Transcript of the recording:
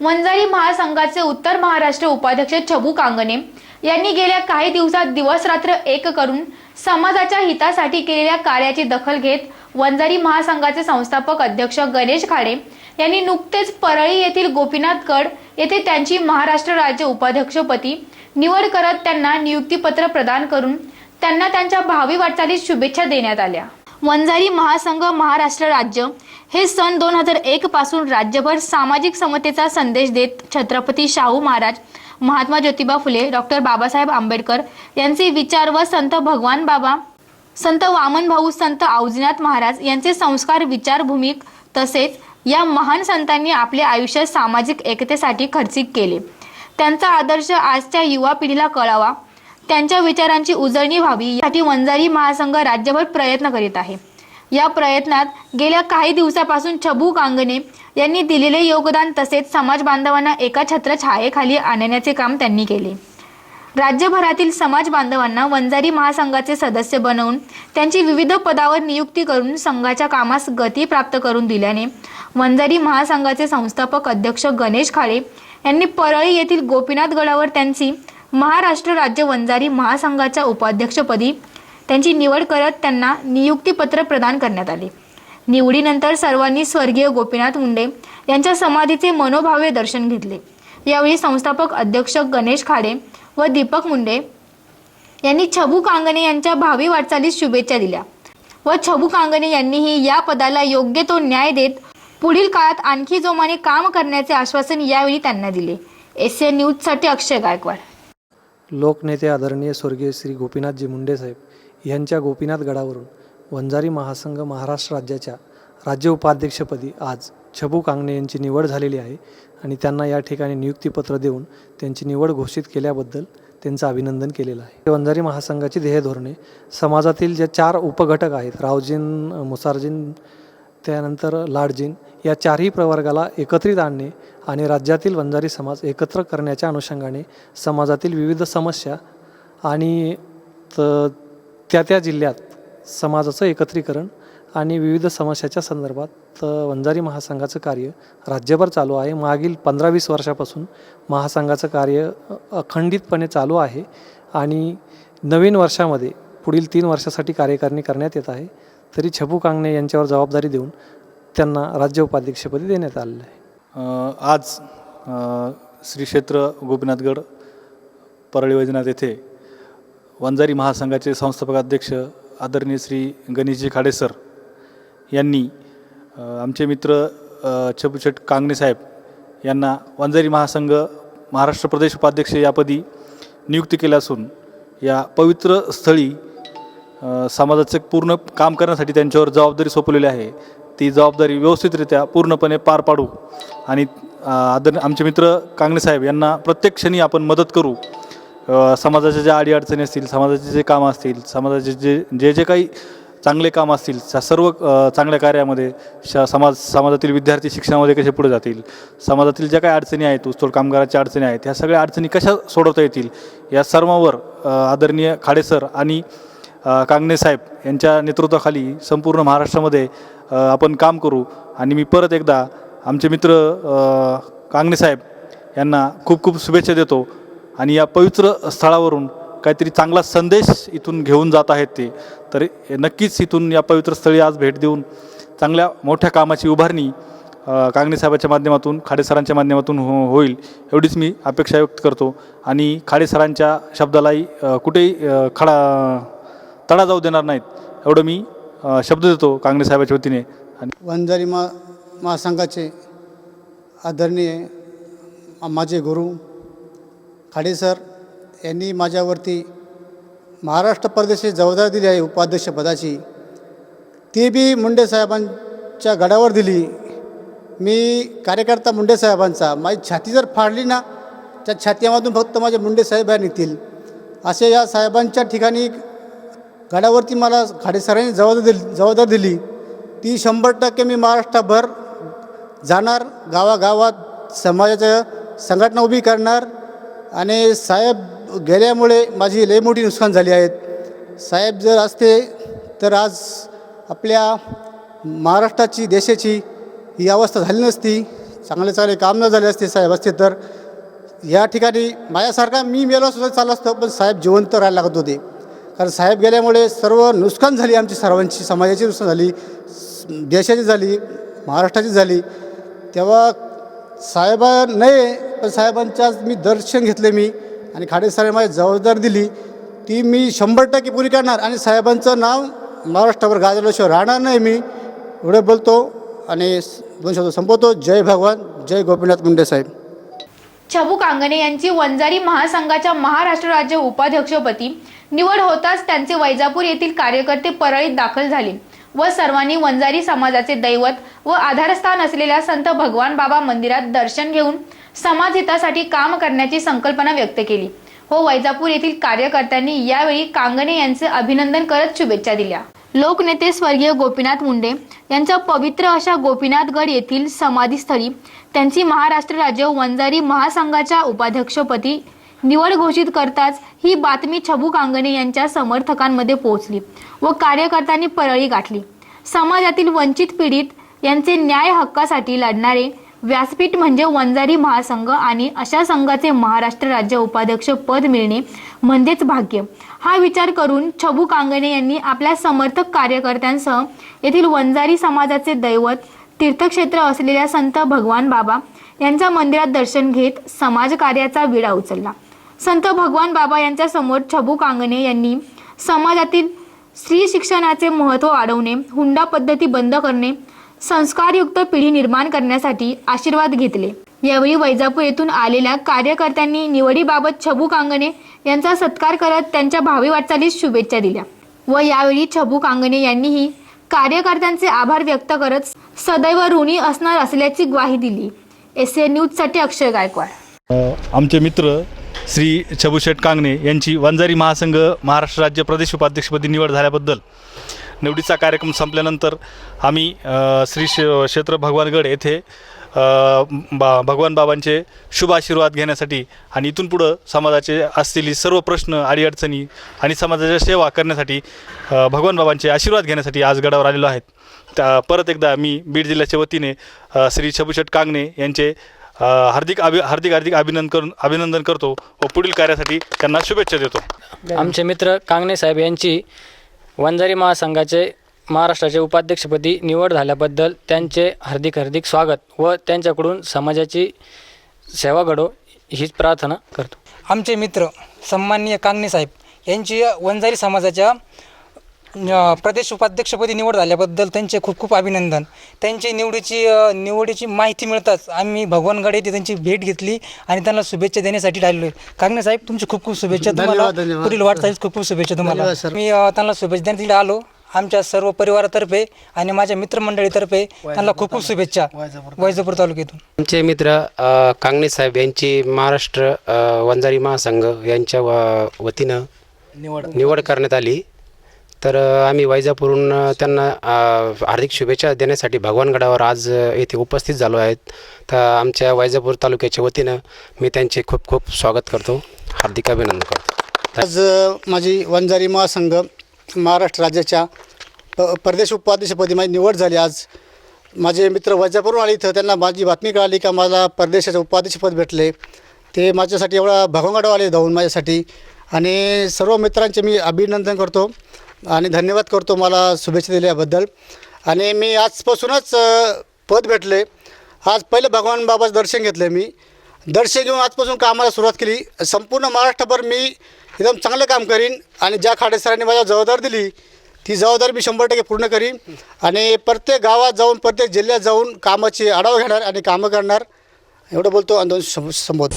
वंजारी महासंघाचे उत्तर महाराष्ट्र उपाध्यक्ष छबू कांगणे यांनी गेल्या काही दिवसात दिवस रात्र एक करून समाजाच्या हितासाठी केलेल्या कार्याची दखल घेत वंजारी महासंघाचे संस्थापक अध्यक्ष गणेश खाडे यांनी नुकतेच परळी येथील गोपीनाथगड येथे त्यांची महाराष्ट्र राज्य उपाध्यक्षपदी निवड करत त्यांना नियुक्तीपत्र प्रदान करून त्यांना त्यांच्या भावी वाटचालीत शुभेच्छा देण्यात आल्या. वंजारी महासंघ महाराष्ट्र राज्य हे सन दोन हजार एक पासून राज्यभर सामाजिक समतेचा संदेश देत छत्रपती शाहू महाराज महात्मा ज्योतिबा फुले डॉक्टर बाबासाहेब आंबेडकर यांचे विचार व संत भगवान बाबा संत वामन भाऊ संत औजनाथ महाराज यांचे संस्कार विचारभूमिक तसेच या महान संतांनी आपले आयुष्य सामाजिक एकतेसाठी खर्चिक केले. त्यांचा आदर्श आजच्या युवा पिढीला कळावा. त्यांच्या विचारांची उजळणी व्हावी. यासाठी वंजारी महासंघ राज्यभर प्रयत्न करीत आहे. या प्रयत्नात गेल्या काही दिवसापासून छबू कांगणे यांनी दिलेले योगदान तसेच समाज बांधवांना एका छत्रछायेखाली आणण्याचे काम त्यांनी केले. राज्यभरातील समाज बांधवांना वंजारी महासंघाचे सदस्य बनवून त्यांची विविध पदावर नियुक्ती करून संघाच्या कामास गती प्राप्त करून दिल्याने वंजारी महासंघाचे संस्थापक अध्यक्ष गणेश खाळे यांनी परळी येथील गोपीनाथ गडावर त्यांची महाराष्ट्र राज्य वंजारी महासंघाच्या उपाध्यक्षपदी त्यांची निवड करत त्यांना नियुक्तीपत्र प्रदान करण्यात आले. निवडीनंतर सर्वांनी स्वर्गीय गोपीनाथ मुंडे यांच्या समाधीचे मनोभावे दर्शन घेतले. यावेळी संस्थापक अध्यक्ष गणेश खाडे व दीपक मुंडे यांनी छबू कांगणे यांच्या भावी वाटचालीस शुभेच्छा दिल्या व छबू कांगणे यांनीही या पदाला योग्य तो न्याय देत पुढील काळात आणखी जोमाने काम करण्याचे आश्वासन यावेळी त्यांना दिले. एस ए न्यूजसाठी अक्षय गायकवाड. लोकनेते आदरणीय स्वर्गीय श्री गोपीनाथजी मुंडे साहेब यांच्या गोपीनाथ गडावरून वंजारी महासंघ महाराष्ट्र राज्याच्या राज्य उपाध्यक्षपदी आज छबू कांगणे यांची निवड झालेली आहे आणि त्यांना या ठिकाणी नियुक्तीपत्र देऊन त्यांची निवड घोषित केल्याबद्दल त्यांचं अभिनंदन केलेलं आहे. वंजारी महासंघाची ध्येय धोरणे समाजातील जे चार उपघटक आहेत रावजीन मुसारजीन त्यानंतर लाडजीन या चारही प्रवर्गाला एकत्रित आणणे आणि राज्यातील वंजारी समाज एकत्र करण्याच्या अनुषंगाने समाजातील विविध समस्या आणि त त्या त्या जिल्ह्यात समाजाचं एकत्रीकरण आणि विविध समस्याच्या संदर्भात वंजारी महासंघाचं कार्य राज्यभर चालू आहे. मागील पंधरा वीस वर्षापासून महासंघाचं कार्य अखंडितपणे चालू आहे आणि नवीन वर्षामध्ये पुढील तीन वर्षासाठी कार्यकारिणी करण्यात येत आहे. तरी छबू कांगणे यांच्यावर जबाबदारी देऊन त्यांना राज्य उपाध्यक्षपदी देण्यात आलेलं आहे. आज श्री क्षेत्र गोपीनाथगड परळी वैजनाथ येथे वंजारी महासंघाचे संस्थापक अध्यक्ष आदरणीय श्री गणेशजी खाडेसर यांनी आमचे मित्र छपुछट कांगणे साहेब यांना वंजारी महासंघ महाराष्ट्र प्रदेश उपाध्यक्ष यापदी नियुक्त केले असून या पवित्र स्थळी समाजाचे पूर्ण काम करण्यासाठी त्यांच्यावर जबाबदारी सोपवलेली आहे. ती जबाबदारी व्यवस्थितरित्या पूर्णपणे पार पाडू आणि आदर आमचे मित्र कांगणे साहेब यांना प्रत्येक क्षणी आपण मदत करू समाजाच्या ज्या अडीअडचणी असतील समाजाचे जे कामं असतील समाजाचे जे जे जे काही चांगले काम असतील त्या सर्व चांगल्या कार्यामध्ये श समाज समाजातील विद्यार्थी शिक्षणामध्ये कसे पुढे जातील समाजातील ज्या काही अडचणी आहेत ऊसतोड कामगाराच्या अडचणी आहेत ह्या सगळ्या अडचणी कशा सोडवता येतील या सर्वांवर आदरणीय खाडे सर आणि कांगणे साहेब यांच्या नेतृत्वाखाली संपूर्ण महाराष्ट्रामध्ये आपण काम करू आणि मी परत एकदा आमचे मित्र कांगणे साहेब यांना खूप खूप शुभेच्छा देतो. आणि या पवित्र स्थळावरून काहीतरी चांगला संदेश इथून घेऊन जात आहेत ते. तर नक्कीच इथून या पवित्र स्थळी आज भेट देऊन चांगल्या मोठ्या कामाची उभारणी कांगणेसाहेबाच्या साहेबाच्या माध्यमातून खाडे सरांच्या माध्यमातून हो होईल एवढीच मी अपेक्षा व्यक्त करतो. आणि खाडे सरांच्या शब्दालाही कुठेही खडा तडा जाऊ देणार नाहीत एवढं मी शब्द देतो कांगणे साहेबाच्या वतीने. आणि वंजारी मा महासंघाचे आदरणीय माझे गुरु खाडे सर यांनी माझ्यावरती महाराष्ट्र प्रदेशाची जबाबदारी दिली आहे उपाध्यक्षपदाची ती बी मुंडे साहेबांच्या गडावर दिली. मी कार्यकर्ता मुंडे साहेबांचा. माझी छाती जर फाडली ना त्या छातीमधून फक्त माझे मुंडे साहेब बाहेर निघतील. असे या साहेबांच्या ठिकाणी गडावरती मला खाडे सरांनी जबाबदारी दिली जबाबदारी दिली. ती शंभर टक्के मी महाराष्ट्रभर जाणार गावागावात समाजाचं संघटना उभी करणार आणि साहेब गेल्यामुळे माझी लई मोठी नुकसान झाली आहेत साहेब जर असते तर आज आपल्या महाराष्ट्राची देशाची ही अवस्था झाली नसती. चांगले चांगले काम न झाले असते साहेब असते तर. या ठिकाणी माझ्यासारखा मी मेलो सुद्धा चालला असतो पण साहेब जिवंत राहायला लागत होते. कारण साहेब गेल्यामुळे सर्व नुकसान झाली आमची सर्वांची समाजाची नुकसान झाली देशाची झाली महाराष्ट्राची झाली. तेव्हा साहेबा नाही साहेबांच्याच मी दर्शन घेतले मी आणि खाडे साहेब माझी जबाबदारी दिली. ती मी शंभर टक्के पुरी करणार आणि साहेबांचं नाव महाराष्ट्रावर गाजल्याशिवाय राहणार नाही मी. एवढं बोलतो आणि दोन शब्द संपवतो. जय भगवान जय गोपीनाथ मुंडे साहेब. छबू कांगणे यांची वंजारी महासंघाच्या महाराष्ट्र राज्य उपाध्यक्षपदी निवड होताच त्यांचे वैजापूर येथील कार्यकर्ते परळीत दाखल झाले व सर्वांनी वंजारी समाजाचे दैवत व आधारस्थान असलेल्या संत भगवान बाबा मंदिरात दर्शन घेऊन समाज हितासाठी काम करण्याची संकल्पना व्यक्त केली. हो वैजापूर येथील कार्यकर्त्यांनी यावेळी कांगणे यांचे अभिनंदन करत शुभेच्छा दिल्या. लोकनेते स्वर्गीय गोपीनाथ मुंडे यांच्या पवित्र अशा गोपीनाथगड येथील समाधीस्थळी त्यांची महाराष्ट्र राज्य वंजारी महासंघाच्या उपाध्यक्षपदी निवड घोषित करताच ही बातमी छबू कांगणे यांच्या समर्थकांमध्ये पोहोचली व कार्यकर्त्यांनी परळी गाठली. समाजातील वंचित पीडित यांचे न्याय हक्कासाठी लढणारे व्यासपीठ म्हणजे वंजारी महासंघ आणि अशा संघाचे महाराष्ट्र राज्य उपाध्यक्ष पद मिळणे म्हणजेच भाग्य. हा विचार करून छबू कांगणे यांनी आपल्या समर्थक कार्यकर्त्यांसह येथील वंजारी समाजाचे दैवत तीर्थक्षेत्र असलेल्या संत भगवान बाबा यांच्या मंदिरात दर्शन घेत समाजकार्याचा विडा उचलला. संत भगवान बाबा यांच्या समोर छबू कांगणे यांनी समाजातील स्त्री शिक्षणाचे महत्त्व वाढवणे हुंडा पद्धती बंद करणे संस्कारयुक्त पिढी निर्माण करण्यासाठी आशीर्वाद घेतले. यावेळी वैजापूर येथून आलेल्या कार्यकर्त्यांनी निवडीबाबत छबू कांगणे यांचा सत्कार करत त्यांच्या भावी वाटचालीस शुभेच्छा दिल्या व यावेळी छबू कांगणे यांनीही कार्यकर्त्यांचे आभार व्यक्त करत सदैव ऋणी असणार असल्याची ग्वाही दिली. एस ए न्यूजसाठी अक्षय गायकवाड. आमचे मित्र श्री छबुशेठ कांगणे यांची वंजारी महासंघ महाराष्ट्र राज्य प्रदेश उपाध्यक्षपदी निवड झाल्याबद्दल निवडीचा कार्यक्रम संपल्यानंतर आम्ही श्री श क्षेत्र भगवानगड येथे बा भगवान बाबांचे शुभ आशीर्वाद घेण्यासाठी आणि इथून पुढं समाजाचे असलेली सर्व प्रश्न अडीअडचणी आणि समाजाच्या सेवा करण्यासाठी भगवान बाबांचे आशीर्वाद घेण्यासाठी आज गडावर आलेलो आहेत. त्या परत एकदा मी बीड जिल्ह्याच्या वतीने श्री छबुशेट कांगणे यांचे हार्दिक अभि हार्दिक हार्दिक अभिनंदन करून अभिनंदन करतो व पुढील कार्यासाठी त्यांना शुभेच्छा देतो. आमचे मित्र कांगणे साहेब यांची वंजारी महासंघाचे महाराष्ट्राचे उपाध्यक्षपदी निवड झाल्याबद्दल त्यांचे हार्दिक हार्दिक स्वागत व त्यांच्याकडून समाजाची सेवा घडो हीच प्रार्थना करतो. आमचे मित्र सन्माननीय कांगणे साहेब यांची वंजारी समाजाच्या प्रदेश उपाध्यक्षपदी निवड झाल्याबद्दल त्यांचे खूप खूप अभिनंदन. त्यांची निवडीची निवडीची माहिती मिळताच आम्ही भगवानगड येथे त्यांची भेट घेतली आणि त्यांना शुभेच्छा देण्यासाठी राहिलो कांगणे साहेब तुमची खूप खूप शुभेच्छा. तुम्हाला. पुढील वाटचालीस खूप खूप शुभेच्छा तुम्हाला. मी त्यांना शुभेच्छा देण्यासाठी आलो. आमच्या सर्व परिवारातर्फे आणि माझ्या मित्रमंडळीतर्फे त्यांना खूप खूप शुभेच्छा. वैजापूर तालुक्यातून आमचे मित्र कांगणे साहेब यांची महाराष्ट्र वंजारी महासंघ यांच्या व- वतीनं निवड. निवड करण्यात आली. तर आम्ही वैजापूरून त्यांना हार्दिक शुभेच्छा देण्यासाठी भगवानगडावर आज येथे उपस्थित झालो आहेत. तर आमच्या वैजापूर तालुक्याच्या वतीनं मी त्यांचे खूप खूप स्वागत करतो. हार्दिक अभिनंदन करतो. आज माझी वंजारी महासंघ महाराष्ट्र राज्याच्या प प्रदेश उपाध्यक्षपदी माझी निवड झाली आज. माझे मित्र वैजापूरवर आले इथं त्यांना माझी बातमी कळाली का मला परदेशाचे उपाध्यक्षपद भेटले. ते माझ्यासाठी एवढा भगवंगडाव आले धावून माझ्यासाठी. आणि सर्व मित्रांचे मी अभिनंदन करतो. आणि धन्यवाद करतो मला शुभेच्छा दिल्याबद्दल. आणि मी आजपासूनच पद भेटले. आज पहिले भगवान बाबाचं दर्शन घेतलं मी. दर्शन घेऊन आजपासून कामाला सुरुवात केली. संपूर्ण महाराष्ट्रभर मी एकदम चांगलं काम करीन आणि ज्या खाडे सरांनी मला जबाबदारी दिली ती जबाबदारी मी शंभर टक्के पूर्ण करीन. आणि प्रत्येक गावात जाऊन प्रत्येक जिल्ह्यात जाऊन कामाची आढावा घेणार आणि कामं करणार. एवढं बोलतो. आणि दोन संबोध